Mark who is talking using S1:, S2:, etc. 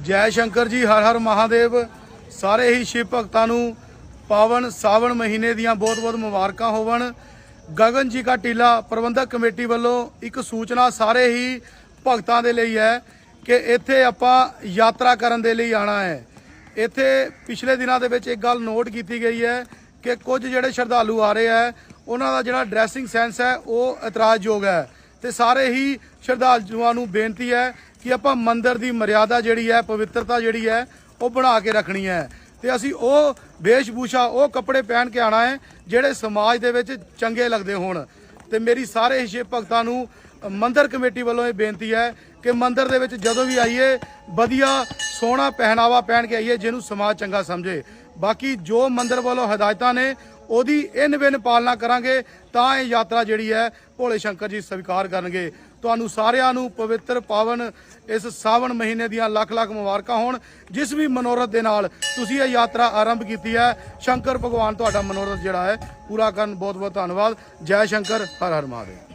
S1: ਜੈ ਸ਼ੰਕਰ ਜੀ, ਹਰ ਹਰ ਮਹਾਦੇਵ। ਸਾਰੇ ਹੀ ਸ਼ਿਵ ਭਗਤਾਂ ਨੂੰ ਪਾਵਨ ਸਾਵਣ ਮਹੀਨੇ ਦੀਆਂ ਬਹੁਤ-ਬਹੁਤ ਮੁਬਾਰਕਾਂ ਹੋਵਣ। ਗਗਨ ਜੀ ਕਾ ਟੀਲਾ ਪ੍ਰਬੰਧਕ ਕਮੇਟੀ ਵੱਲੋਂ ਇੱਕ ਸੂਚਨਾ ਸਾਰੇ ਹੀ ਭਗਤਾਂ ਦੇ ਲਈ ਹੈ ਕਿ ਇੱਥੇ ਆਪਾਂ ਯਾਤਰਾ ਕਰਨ ਦੇ ਲਈ ਆਣਾ ਹੈ। ਇੱਥੇ ਪਿਛਲੇ ਦਿਨਾਂ ਦੇ ਵਿੱਚ ਇੱਕ ਗੱਲ ਨੋਟ ਕੀਤੀ ਗਈ ਹੈ ਕਿ ਕੁਝ ਜਿਹੜੇ ਸ਼ਰਧਾਲੂ ਆ ਰਹੇ ਹੈ, ਉਹਨਾਂ ਦਾ ਜਿਹੜਾ ਡਰੈਸਿੰਗ ਸੈਂਸ ਹੈ, ਉਹ ਇਤਰਾਜ਼ਯੋਗ ਹੈ। ਤੇ ਸਾਰੇ ਹੀ ਸ਼ਰਧਾਲੂਆਂ ਨੂੰ ਬੇਨਤੀ ਹੈ ਕਿ ਆਪਾਂ ਮੰਦਿਰ ਦੀ ਮਰਿਆਦਾ ਜਿਹੜੀ ਹੈ, ਪਵਿੱਤਰਤਾ ਜਿਹੜੀ ਹੈ, ਉਹ ਬਣਾ ਕੇ ਰੱਖਣੀ ਹੈ। ਤੇ ਅਸੀਂ ਉਹ ਵੇਸ਼ਭੂਸ਼ਾ, ਉਹ ਕੱਪੜੇ ਪਹਿਨ ਕੇ ਆਣਾ ਹੈ, ਜਿਹੜੇ ਸਮਾਜ ਦੇ ਵਿੱਚ ਚੰਗੇ ਲੱਗਦੇ ਹੋਣ। ਤੇ ਮੇਰੀ ਸਾਰੇ ਹੀ ਸ਼ਿਵ ਭਗਤਾਂ ਨੂੰ ਮੰਦਰ ਕਮੇਟੀ ਵੱਲੋਂ ਇਹ ਬੇਨਤੀ ਹੈ ਕਿ ਮੰਦਰ ਦੇ ਵਿੱਚ ਜਦੋਂ ਵੀ ਆਈਏ, ਵਧੀਆ ਸੋਹਣਾ ਪਹਿਨਾਵਾ ਪਹਿਨ ਕੇ ਆਈਏ, ਜਿਹਨੂੰ ਸਮਾਜ ਚੰਗਾ ਸਮਝੇ। ਬਾਕੀ ਜੋ ਮੰਦਰ ਵੱਲੋਂ ਹਦਾਇਤਾਂ ਨੇ ਉਹਦੀ ਇਨ ਬਿਨ ਪਾਲਣਾ ਕਰਾਂਗੇ, ਤਾਂ ਇਹ ਯਾਤਰਾ ਜਿਹੜੀ ਹੈ ਭੋਲੇ ਸ਼ੰਕਰ ਜੀ ਸਵੀਕਾਰ ਕਰਨਗੇ। ਤੁਹਾਨੂੰ ਸਾਰਿਆਂ ਨੂੰ ਪਵਿੱਤਰ ਪਾਵਨ ਇਸ ਸਾਵਣ ਮਹੀਨੇ ਦੀਆਂ ਲੱਖ ਲੱਖ ਮੁਬਾਰਕਾਂ ਹੋਣ, ਜਿਸ ਵੀ ਮਨੋਰਥ ਦੇ ਨਾਲ ਤੁਸੀਂ ਇਹ ਯਾਤਰਾ ਆਰੰਭ ਕੀਤੀ ਹੈ। ਸ਼ੰਕਰ ਭਗਵਾਨ ਤੁਹਾਡਾ ਮਨੋਰਥ ਜਿਹੜਾ ਹੈ ਪੂਰਾ ਕਰਨ ਬਹੁਤ ਬਹੁਤ ਧੰਨਵਾਦ। ਜੈ ਸ਼ੰਕਰ ਹਰ ਹਰ ਮਹਾਦੇਵ।